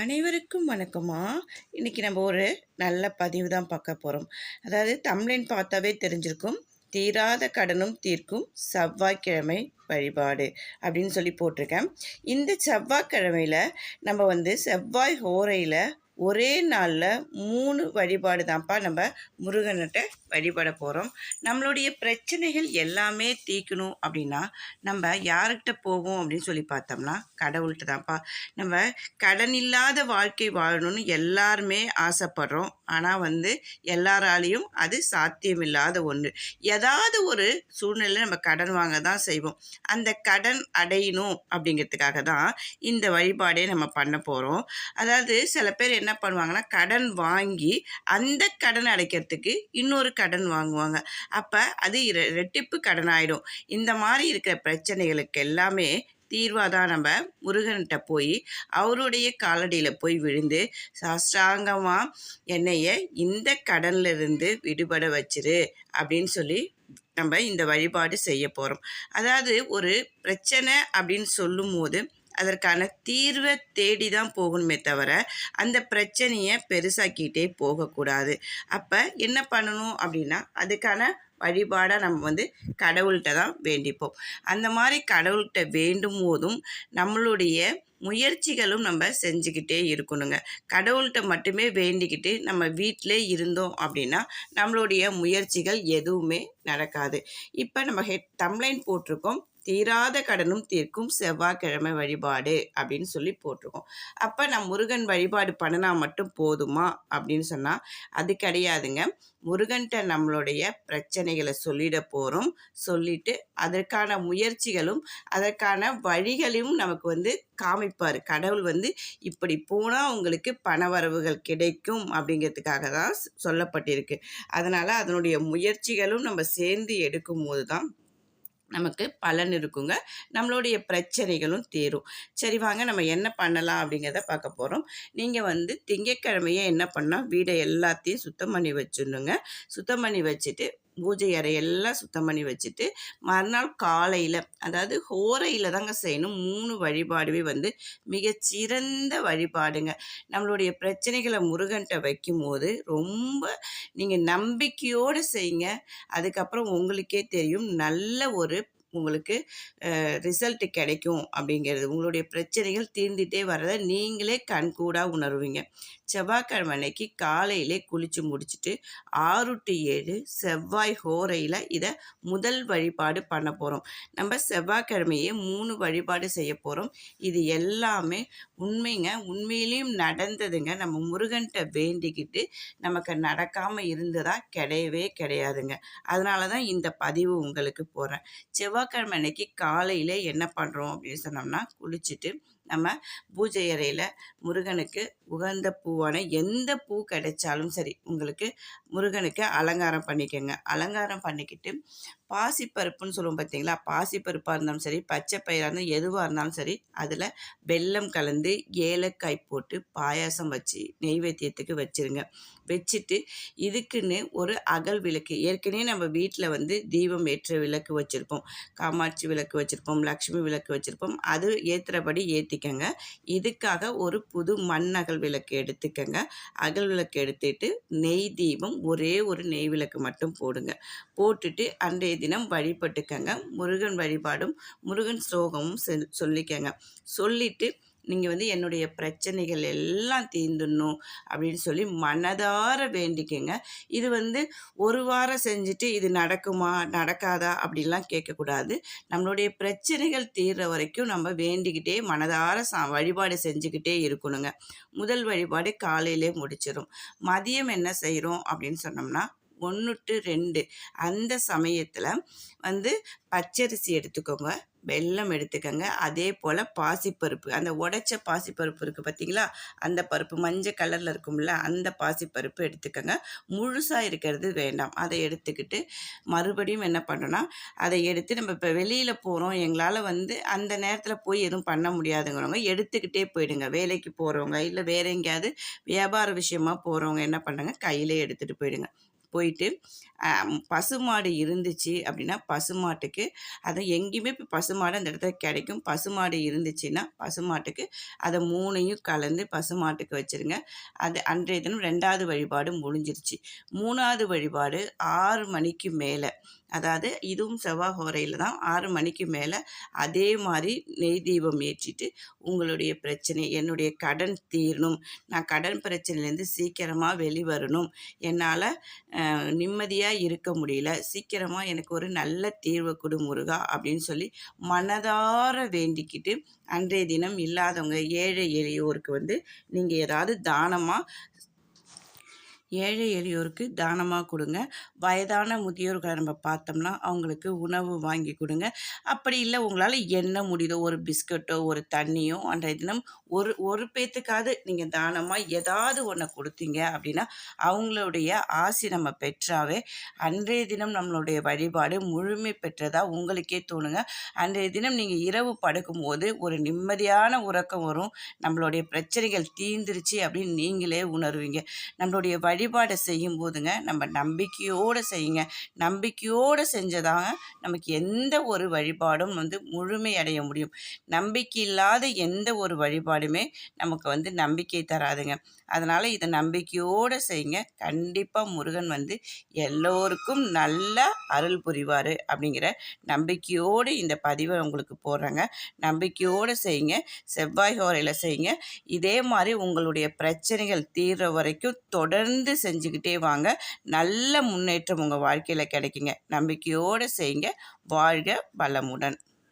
அனைவருக்கும் வணக்கமா? இன்றைக்கி நம்ம ஒரு நல்ல பதிவு தான் பார்க்க போகிறோம் அதாவது தமிழின் பார்த்தாவே தெரிஞ்சிருக்கும் தீராத கடனும் தீர்க்கும் செவ்வாய்க்கிழமை வழிபாடு அப்படின்னு சொல்லி போட்டிருக்கேன். இந்த செவ்வாய்க்கிழமையில் நம்ம வந்து செவ்வாய் ஹோரையில் ஒரே நாளில் மூணு வழிபாடு தான்ப்பா நம்ம முருகன்கிட்ட வழிபட போகிறோம் நம்மளுடைய பிரச்சனைகள் எல்லாமே தீக்கணும் அப்படின்னா நம்ம யார்கிட்ட போவோம் அப்படின்னு சொல்லி பார்த்தோம்னா கடவுள்கிட்ட தான்ப்பா. நம்ம கடன் இல்லாத வாழ்க்கை வாழணும்னு எல்லாருமே ஆசைப்படுறோம். ஆனால் வந்து எல்லாராலையும் அது சாத்தியமில்லாத ஒன்று ஏதாவது ஒரு சூழ்நிலையில் நம்ம கடன் வாங்க தான் செய்வோம். அந்த கடன் அடையணும் அப்படிங்கிறதுக்காக தான் இந்த வழிபாடே நம்ம பண்ண போகிறோம் அதாவது சில பேர் என்ன என்ன பண்ணுவாங்கன்னா கடன் வாங்கி அந்த கடன் அடைக்கிறதுக்கு இன்னொரு கடன் வாங்குவாங்க. அப்போ அது இர- ரெட்டிப்பு கடன் ஆகிடும் இந்த மாதிரி இருக்கிற பிரச்சனைகளுக்கு எல்லாமே தீர்வாக தான் நம்ம முருகன்கிட்ட போய் அவருடைய காலடியில் போய் விழுந்து சாஷ்டாங்கமாக என்னைய இந்த கடன்லேருந்து விடுபட வச்சிரு அப்படின்னு சொல்லி நம்ம இந்த வழிபாடு செய்ய போகிறோம் அதாவது ஒரு பிரச்சனை அப்படின்னு சொல்லும்போது அதற்கான தீர்வை தேடி தான் போகணுமே தவிர அந்த பிரச்சனையை பெருசாக்கிட்டே போகக்கூடாது. அப்போ என்ன பண்ணணும் அப்படின்னா அதுக்கான வழிபாடாக நம்ம வந்து கடவுள்கிட்ட தான் வேண்டிப்போம். அந்த மாதிரி கடவுள்கிட்ட வேண்டும் போதும் நம்மளுடைய முயற்சிகளும் நம்ம செஞ்சுக்கிட்டே இருக்கணுங்க. கடவுள்கிட்ட மட்டுமே வேண்டிக்கிட்டு நம்ம வீட்டிலே இருந்தோம் அப்படின்னா நம்மளுடைய முயற்சிகள் எதுவுமே நடக்காது. இப்போ நம்ம ஹெட் தம்லைன் போட்டிருக்கோம். தீராத கடனும் தீர்க்கும் செவ்வாய்க்கிழமை வழிபாடு அப்படின்னு சொல்லி போட்டிருக்கோம். அப்போ நான் முருகன் வழிபாடு பண்ணினா மட்டும் போதுமா அப்படின்னு சொன்னால் அது கிடையாதுங்க. முருகன்கிட்ட நம்மளுடைய பிரச்சனைகளை சொல்லிட போகிறோம் சொல்லிட்டு அதற்கான முயற்சிகளும் அதற்கான வழிகளையும் நமக்கு வந்து காமிப்பார். கடவுள் வந்து இப்படி போனால் உங்களுக்கு பணவரவுகள் கிடைக்கும் அப்படிங்கிறதுக்காக தான் சொல்லப்பட்டிருக்கு. அதனால் அதனுடைய முயற்சிகளும் நம்ம சேர்ந்து எடுக்கும்போது தான் நமக்கு பலன் இருக்குங்க. நம்மளுடைய பிரச்சனைகளும் தீரும். சரி வாங்க நம்ம என்ன பண்ணலாம் அப்படிங்கிறத பார்க்க போகிறோம் நீங்கள் வந்து திங்கட்கிழமையே என்ன பண்ணால் வீடை எல்லாத்தையும் சுத்தம் பண்ணி வச்சிடணுங்க. சுத்தம் பண்ணி வச்சுட்டு பூஜை அறையெல்லாம் சுத்தம் பண்ணி வச்சுட்டு மறுநாள் காலையில் அதாவது ஹோரையில் தாங்க செய்யணும். மூணு வழிபாடுவே வந்து மிகச்சிறந்த வழிபாடுங்க. நம்மளுடைய பிரச்சனைகளை முருகன்கிட்ட வைக்கும்போது ரொம்ப நீங்கள் நம்பிக்கையோடு செய்யுங்க. அதுக்கப்புறம் உங்களுக்கே தெரியும். நல்ல ஒரு உங்களுக்கு ரிசல்ட் கிடைக்கும் அப்படிங்கிறது. உங்களுடைய பிரச்சனைகள் தீர்ந்துட்டே வர்றதை நீங்களே கண்கூடாக உணர்வீங்க. செவ்வாய்க்கிழமை அன்னைக்கு காலையிலே குளித்து முடிச்சுட்டு ஆறு டு ஏழு செவ்வாய் ஹோரையில் இதை முதல் வழிபாடு பண்ண போகிறோம் நம்ம செவ்வாய்க்கிழமையே மூணு வழிபாடு செய்ய போகிறோம் இது எல்லாமே உண்மைங்க. உண்மையிலையும் நடந்ததுங்க. நம்ம முருகன்கிட்ட வேண்டிக்கிட்டு நமக்கு நடக்காமல் இருந்ததாக கிடையவே கிடையாதுங்க. அதனால தான் இந்த பதிவு உங்களுக்கு போகிறேன் செவ்வாய் செவ்வாய்க்கிழமை அன்னைக்கு காலையில் என்ன பண்ணுறோம் அப்படின்னு சொன்னோம்னா குளிச்சுட்டு நம்ம பூஜை அறையில் முருகனுக்கு உகந்த பூவான எந்த பூ கிடைச்சாலும் சரி உங்களுக்கு முருகனுக்கு அலங்காரம் பண்ணிக்கோங்க. அலங்காரம் பண்ணிக்கிட்டு பாசிப்பருப்புன்னு சொல்லுவோம் பார்த்தீங்களா பாசிப்பருப்பாக இருந்தாலும் சரி பச்சை பயிராக இருந்தாலும் எதுவாக இருந்தாலும் சரி அதில் வெல்லம் கலந்து ஏலக்காய் போட்டு பாயாசம் வச்சு நெய்வேத்தியத்துக்கு வச்சிருங்க. வச்சுட்டு இதுக்குன்னு ஒரு அகல் விளக்கு ஏற்கனவே நம்ம வீட்டில் வந்து தீபம் ஏற்ற விளக்கு வச்சுருப்போம். காமாட்சி விளக்கு வச்சுருப்போம் லக்ஷ்மி விளக்கு வச்சுருப்போம். அது ஏற்றுறபடி ஏற்றிக்கங்க இதுக்காக ஒரு புது மண் அகல் விளக்கு எடுத்துக்கங்க. அகல் விளக்கு எடுத்துட்டு நெய் தீபம் ஒரே ஒரு நெய் விளக்கு மட்டும் போடுங்க. போட்டுட்டு அன்றைய தினம் வழிபட்டுக்கங்க. முருகன் வழிபாடும் முருகன் ஸ்லோகமும் சொல்லிக்கங்க. சொல்லிட்டு நீங்கள் வந்து என்னுடைய பிரச்சனைகள் எல்லாம் தீர்ந்துடணும் அப்படின்னு சொல்லி மனதார வேண்டிக்கங்க. இது வந்து ஒரு வாரம் செஞ்சுட்டு இது நடக்குமா நடக்காதா அப்படிலாம் கேட்கக்கூடாது. நம்மளுடைய பிரச்சனைகள் தீர்ற வரைக்கும் நம்ம வேண்டிக்கிட்டே மனதார சா வழிபாடு செஞ்சுக்கிட்டே இருக்கணுங்க. முதல் வழிபாடு காலையிலே முடிச்சிடும் மதியம் என்ன செய்கிறோம் அப்படின்னு சொன்னோம்னா ஒன்று டு ரெண்டு. அந்த சமயத்தில் வந்து பச்சரிசி எடுத்துக்கோங்க. வெல்லம் எடுத்துக்கோங்க. அதே போல் பாசிப்பருப்பு. அந்த உடைச்ச பாசிப்பருப்பு இருக்குது பார்த்தீங்களா அந்த பருப்பு மஞ்சள் கலரில் இருக்கும்ல அந்த பாசிப்பருப்பு எடுத்துக்கோங்க. முழுசாக இருக்கிறது வேண்டாம். அதை எடுத்துக்கிட்டு மறுபடியும் என்ன பண்ணோன்னா அதை எடுத்து நம்ம இப்போ வெளியில் போகிறோம் எங்களால் வந்து அந்த நேரத்தில் போய் எதுவும் பண்ண முடியாதுங்கிறவங்க எடுத்துக்கிட்டே போயிடுங்க. வேலைக்கு போகிறவங்க இல்லை வேற எங்கேயாவது வியாபார விஷயமாக போகிறவங்க என்ன பண்ணுங்க? கையிலே எடுத்துகிட்டு போயிடுங்க. போயிட்டு பசுமாடு இருந்துச்சு அப்படின்னா பசுமாட்டுக்கு அதை எங்கேயுமே இப்போ பசுமாடு அந்த இடத்துல கிடைக்கும். பசுமாடு இருந்துச்சுன்னா பசுமாட்டுக்கு அதை மூணையும் கலந்து பசுமாட்டுக்கு வச்சுருங்க. அது அன்றைய தினம் ரெண்டாவது வழிபாடு முடிஞ்சிருச்சு. மூணாவது வழிபாடு ஆறு மணிக்கு மேலே. அதாவது இதுவும் செவ்வாய் ஹோரையில் தான் ஆறு மணிக்கு மேலே அதே மாதிரி நெய் தீபம் ஏற்றிட்டு உங்களுடைய பிரச்சனை என்னுடைய கடன் தீரணும். நான் கடன் பிரச்சனையிலேருந்து சீக்கிரமாக வெளிவரணும். என்னால் நிம்மதியாக இருக்க முடியல. சீக்கிரமாக எனக்கு ஒரு நல்ல தீர்வு கொடு முருகா அப்படின்னு சொல்லி மனதார வேண்டிக்கிட்டு அன்றைய தினம் இல்லாதவங்க ஏழை எளியோருக்கு வந்து நீங்கள் ஏதாவது தானமாக ஏழை எளியோருக்கு தானமாக கொடுங்க. வயதான முதியோர்களை நம்ம பார்த்தோம்னா அவங்களுக்கு உணவு வாங்கி கொடுங்க. அப்படி இல்லை உங்களால் என்ன முடியுதோ ஒரு பிஸ்கட்டோ ஒரு தண்ணியோ அன்றைய தினம் ஒரு ஒரு பேத்துக்காவது நீங்கள் தானமாக ஏதாவது ஒன்று கொடுத்தீங்க அப்படின்னா அவங்களுடைய ஆசி நம்ம பெற்றாவே அன்றைய தினம் நம்மளுடைய வழிபாடு முழுமை பெற்றதாக உங்களுக்கே தோணுங்க. அன்றைய தினம் நீங்கள் இரவு படுக்கும்போது ஒரு நிம்மதியான உறக்கம் வரும். நம்மளுடைய பிரச்சனைகள் தீந்துருச்சு அப்படின்னு நீங்களே உணர்வீங்க. நம்மளுடைய வழி வழிபாடை செய்யும் போதுங்க நம்ம நம்பிக்கையோடு செய்யுங்க. நம்பிக்கையோடு செஞ்சதாங்க நமக்கு எந்த ஒரு வழிபாடும் வந்து முழுமையடைய முடியும். நம்பிக்கை இல்லாத எந்த ஒரு வழிபாடுமே நமக்கு வந்து நம்பிக்கை தராதுங்க. அதனால் இதை நம்பிக்கையோடு செய்யுங்க. கண்டிப்பாக முருகன் வந்து எல்லோருக்கும் நல்ல அருள் புரிவார் அப்படிங்கிற நம்பிக்கையோடு இந்த பதிவை உங்களுக்கு போடுறேங்க. நம்பிக்கையோடு செய்யுங்க. செவ்வாய் ஹோரையில் செய்யுங்க. இதே மாதிரி உங்களுடைய பிரச்சனைகள் தீர்ற வரைக்கும் தொடர்ந்து செஞ்சுக்கிட்டே வாங்க. நல்ல முன்னேற்றம் உங்கள் வாழ்க்கையில் கிடைக்குங்க. நம்பிக்கையோடு செய்யுங்க. வாழ்க வளமுடன்.